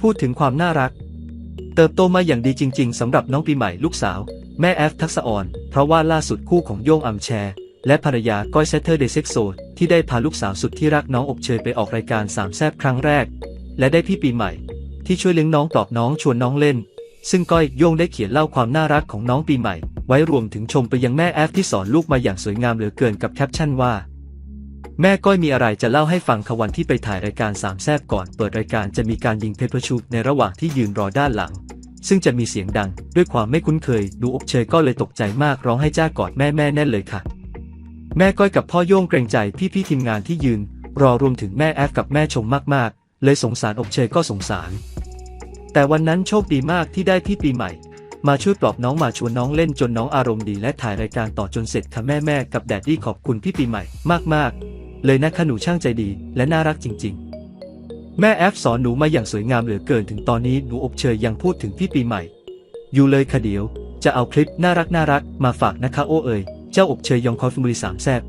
พูดถึงความน่ารัก เติบโตมาอย่างดีจริง ๆสำหรับน้องปีใหม่ลูกสาว แม่แอฟทักษะออน เพราะว่าล่าสุดคู่ของโย่งอัมแชร์ และภรรยาก้อยเซเตอร์เดเซ็กโซที่ได้พาลูกสาวสุดที่รักน้องอบเชยไปออกรายการสามแซบครั้งแรก และได้พี่ปีใหม่ ที่ช่วยเลี้ยงน้องปลอบน้องชวนน้องเล่น ซึ่งก้อยโย่งได้เขียนเล่าความน่ารักของน้องปีใหม่ ไว้รวมถึงชมไปยังแม่แอฟที่สอนลูกมาอย่างสวยงามเหลือเกินกับแคปชั่นว่า แม่ก้อยมีอะไรจะเล่าให้ฟังค่ะวันที่ไปถ่ายรายการสามแซบก่อนเปิดรายการจะมีการยิงเพปเปอร์ชูตในระหว่างที่ยืนรอด้านหลัง ซึ่งจะมีเสียงดัง ด้วยความไม่คุ้นเคย ดูอบเชยก็เลยตกใจมากร้องให้จ้ากอดแม่แม่แน่นเลยค่ะ แม่ก้อยกับพ่อโย่งเกรงใจพี่ๆทีมงานที่ยืน รอรวมถึงแม่แอฟกับแม่ชมมากๆ เลยสงสารอบเชยก็สงสาร แต่วันนั้นโชคดีมากที่ได้พี่ปีใหม่มาช่วยปลอบน้องมาชวนน้องเล่นจนน้องอารมณ์ดีและถ่ายรายการต่อจนเสร็จค่ะแม่แม่กับแดดดี้ขอบคุณพี่ปีใหม่มากๆ เลยนะคะหนูช่างใจดี และน่ารักจริง ๆ แม่แอฟสอนหนูมาอย่างสวยงามเหลือเกินถึงตอนนี้หนูอบเชยยังพูดถึงพี่ปีใหม่ อยู่เลยค่ะเดี๋ยว จะเอาคลิปน่ารักน่ารักมาฝากนะคะโอ้เอ๋ยเจ้าอบเชยยองคอฟมุรีสามแซบ